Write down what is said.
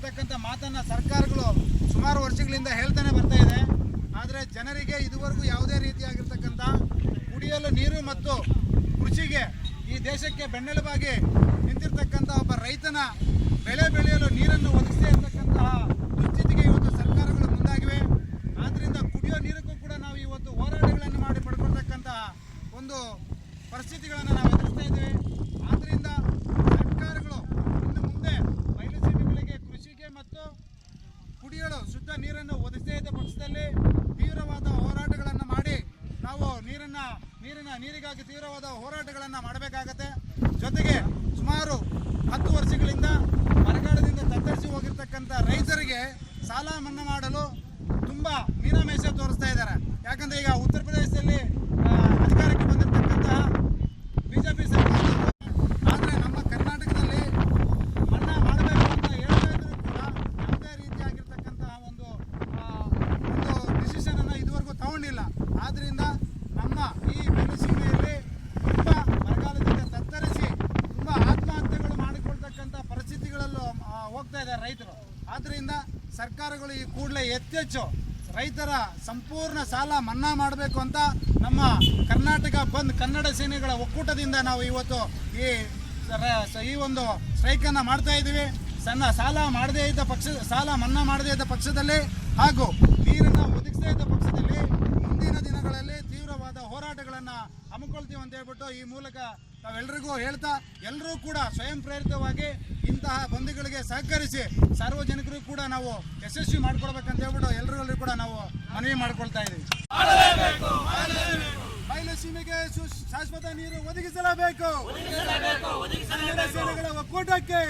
ಅಂತಕ್ಕಂಥ ಮಾತನ್ನ ಸರ್ಕಾರಗಳು ಸುಮಾರು ವರ್ಷಗಳಿಂದ ಹೇಳ್ತಾನೆ ಬರ್ತಾ ಇದೆ. ಆದರೆ ಜನರಿಗೆ ಇದುವರೆಗೂ ಯಾವುದೇ ರೀತಿಯಾಗಿರ್ತಕ್ಕಂಥ ಕುಡಿಯಲು ನೀರು ಮತ್ತು ಕೃಷಿಗೆ ಈ ದೇಶಕ್ಕೆ ಬೆನ್ನೆಲುಬಾಗಿ ನಿಂತಿರ್ತಕ್ಕಂಥ ಒಬ್ಬ ರೈತನ ಬೆಳೆ ಬೆಳೆಯಲು ನೀರನ್ನು ಒದಗಿಸಿ ಅಂತಕ್ಕಂತಹ ದುಸ್ಥಿತಿಗೆ ಇವತ್ತು ಸರ್ಕಾರಗಳು ಮುಂದಾಗಿವೆ. ಆದ್ದರಿಂದ ಕುಡಿಯೋ ನೀರಕ್ಕೂ ಕೂಡ ನಾವು ಇವತ್ತು ಹೋರಾಟಗಳನ್ನು ಮಾಡಿ ಪಡ್ಕೊಳ್ತಕ್ಕಂತಹ ಒಂದು ಪರಿಸ್ಥಿತಿಗಳನ್ನು ನಾವು ಎದುರಿಸ್ತಾ ಇದ್ದೇವೆ. ಕುಡಿಯಲು ಶುದ್ಧ ನೀರನ್ನು ಒದಗಿಸದೇ ಇದ್ದ ಪಕ್ಷದಲ್ಲಿ ತೀವ್ರವಾದ ಹೋರಾಟಗಳನ್ನು ಮಾಡಿ ನಾವು ನೀರನ್ನ, ನೀರಿನ, ನೀರಿಗಾಗಿ ತೀವ್ರವಾದ ಹೋರಾಟಗಳನ್ನು ಮಾಡಬೇಕಾಗತ್ತೆ. ಜೊತೆಗೆ ಸುಮಾರು ಹತ್ತು ವರ್ಷಗಳಿಂದ ಬರಗಾಲದಿಂದ ತತ್ತರಿಸಿ ಹೋಗಿರ್ತಕ್ಕಂಥ ರೈತರಿಗೆ ಸಾಲ ಮನ್ನಾ ಮಾಡಲು ತುಂಬ ಮೀನಾಮೇಷ ತೋರಿಸ್ತಾ ಇದ್ದಾರೆ ಯಾಕಂದ್ರೆ ಈಗ ಉತ್ತರ ಪ್ರದೇಶದಲ್ಲಿ ಆ, ಅಧಿಕಾರಕ್ಕೆ ಬಂದಿರತಕ್ಕಂತಹ ಬಿಜೆಪಿ ಸರ್ಕಾರ ಆದರೆ ನಮ್ಮ ಕರ್ನಾಟಕದಲ್ಲಿ ಮನ್ನಾ ಮಾಡಬೇಕು ಅಂತ ಹೇಳ್ತಾ ಇದ್ರು ಕೂಡ ಯಾವುದೇ ರೀತಿಯಾಗಿರ್ತಕ್ಕಂತಹ ಒಂದು ಆ, ಒಂದು ಡಿಸಿಷನ್ ಅನ್ನ ಇದುವರೆಗೂ ಆದ್ರಿಂದ ನಮ್ಮ ಈ ಬೆಳಸೀಮೆಯಲ್ಲಿ ತುಂಬಾ ಬರಗಾಲದಿಂದ ತತ್ತರಿಸಿ ತುಂಬಾ ಆತ್ಮಹತ್ಯೆಗಳು ಮಾಡಿಕೊಳ್ತಕ್ಕಂಥ ಪರಿಸ್ಥಿತಿಗಳಲ್ಲೂ ಹೋಗ್ತಾ ಇದ್ದಾರೆ ರೈತರು. ಆದ್ದರಿಂದ ಸರ್ಕಾರಗಳು ಈ ಕೂಡಲೇ ಎತ್ತೆಚ್ಚು ರೈತರ ಸಂಪೂರ್ಣ ಸಾಲ ಮನ್ನಾ ಮಾಡಬೇಕು ಅಂತ ನಮ್ಮ ಕರ್ನಾಟಕ ಬಂದ್ ಕನ್ನಡ ಸೇನೆಗಳ ಒಕ್ಕೂಟದಿಂದ ನಾವು ಇವತ್ತು ಈ ಈ ಒಂದು ಸ್ಟ್ರೈಕನ್ನು ಮಾಡ್ತಾ ಇದ್ದೀವಿ. ಸಣ್ಣ ಸಾಲ ಮಾಡದೇ ಇದ್ದ ಪಕ್ಷ, ಸಾಲ ಮನ್ನಾ ಮಾಡದೇ ಇದ್ದ ಪಕ್ಷದಲ್ಲಿ ಹಾಗೂ ನೀರನ್ನು ಒದಗಿಸದೇ ಇದ್ದ ಪಕ್ಷದಲ್ಲಿ ದಿನಗಳಲ್ಲಿ ತೀವ್ರವಾದ ಹೋರಾಟಗಳನ್ನು ಹಮ್ಮಿಕೊಳ್ತೀವಿ ಅಂತ ಹೇಳ್ಬಿಟ್ಟು ಈ ಮೂಲಕ ತಾವೆಲ್ಲರಿಗೂ ಹೇಳ್ತಾ ಎಲ್ಲರೂ ಕೂಡ ಸ್ವಯಂ ಪ್ರೇರಿತವಾಗಿ ಇಂತಹ ಬಂಧುಗಳಿಗೆ ಸಹಕರಿಸಿ ಸಾರ್ವಜನಿಕರು ಕೂಡ ನಾವು ಯಶಸ್ವಿ ಮಾಡ್ಕೊಡ್ಬೇಕಂತ ಹೇಳ್ಬಿಟ್ಟು ಎಲ್ಲರಿಗೂ ಕೂಡ ನಾವು ಮನವಿ ಮಾಡ್ಕೊಳ್ತಾ ಇದ್ದೀವಿ ಸು- ಶಾಶ್ವತ ನೀರು ಒದಗಿಸಲೇಬೇಕು. ಒಕ್ಕೂಟಕ್ಕೆ.